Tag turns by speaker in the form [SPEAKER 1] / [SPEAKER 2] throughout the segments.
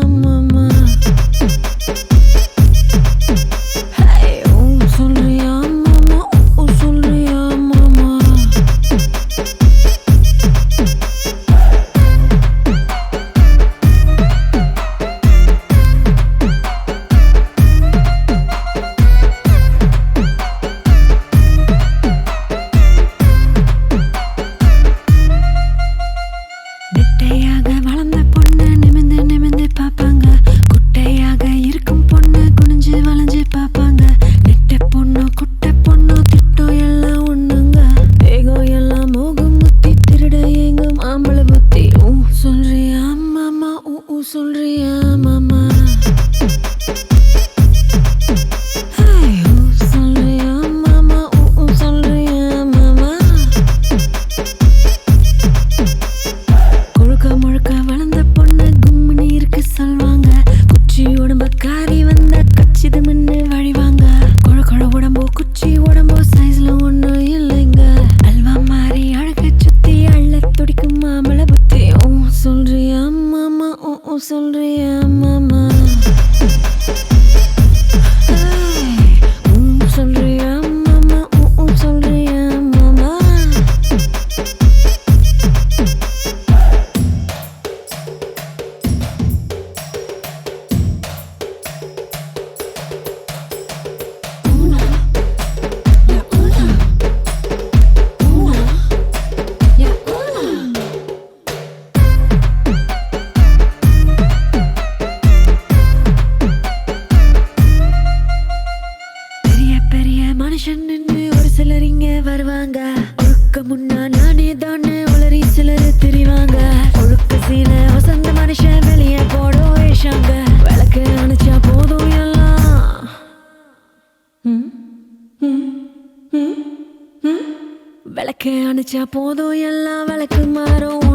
[SPEAKER 1] someone sonríe. சிலரிங்க வருவாங்க. ஒழுக்க முன்னா நானே தானே உளறி சிலர் தெரிவாங்க. ஒழுக்க சீன வசந்த மனுஷன் வெளியே போடோ ஏஷாங்க. விளக்கு அணைச்சா போதும் எல்லாம். விளக்கு அணைச்சா போதும் எல்லாம். விளக்கு மாறும்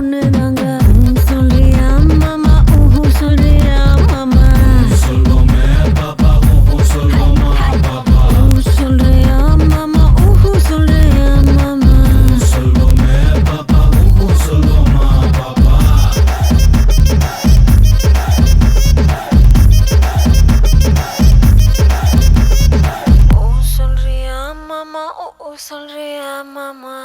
[SPEAKER 1] சொல்றியா மாமா?